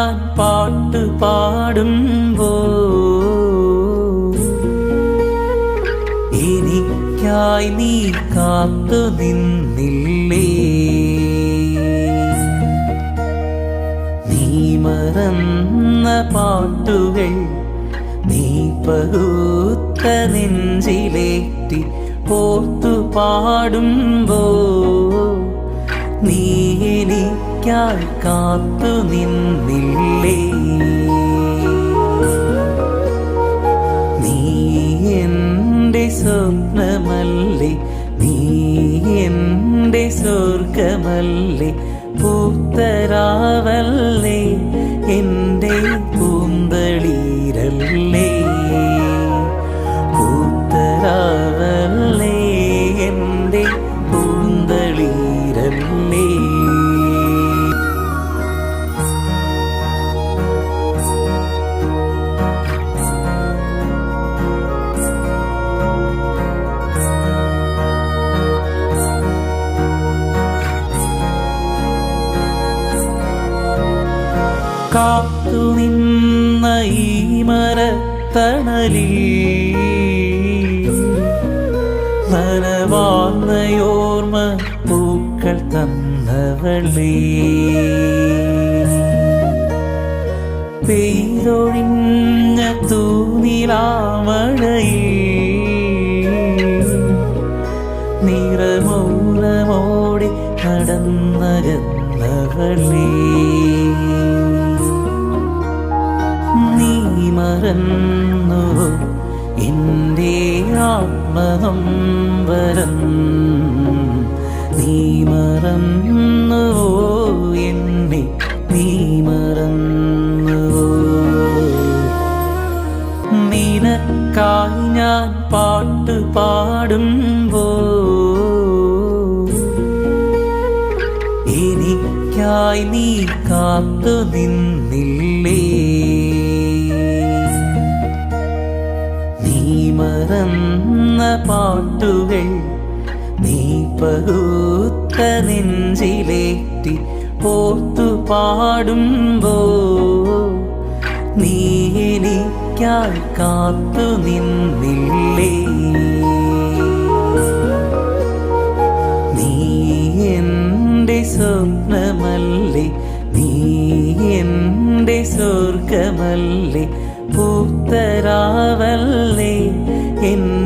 ഞാൻ പാട്ട് പാടുമ്പോ എനിക്കായി നീ കാത്തു നിന്നില്ലേ? നീ മറന്ന പാട്ടുകൾ നീ പകുത്ത നെഞ്ചിലേറ്റി പോത്തു പാടുമ്പോ നീ എനിക്കായി കാത്തു നിന്നില്ലേ? നീ എന്റെ സ്വപ്നമല്ലേ? നീ എന്റെ സ്വർഗമല്ലേ പൂത്തരാവല്ലേ? എന്റെ കാത്തു നിന്ന ഈ മരത്തണലിൽ നനവാർന്നയോർമ്മ പൂക്കൾ തന്നവളേ. പെയ്തൊഴിഞ്ഞ തൂനിലാമഴയിൽ നിറമൗനമോടെ നടന്നകന്നവളേ. മറന്നു എന്റെ ആത്മനമ്പരം നീ മറന്നുവോ എന്നെ നീ മറന്നുവോ നിനക്കായി ഞാൻ പാട്ട് പാടുമ്പോ എനിക്കായി നീ കാത്തു നിന്നില്ലേ? മറന്ന പാട്ടുകൾ നീ പകുത്ത നെഞ്ചിലേറ്റി പോർത്തു പാടുമ്പോ നീ എനിക്കായി കാത്തു നിന്നില്ലേ? നീ എന്റെ സ്വപ്നമല്ലേ? നീ എന്റെ സ്വർഗമല്ലേ പൂത്തരാവല്ലേ? in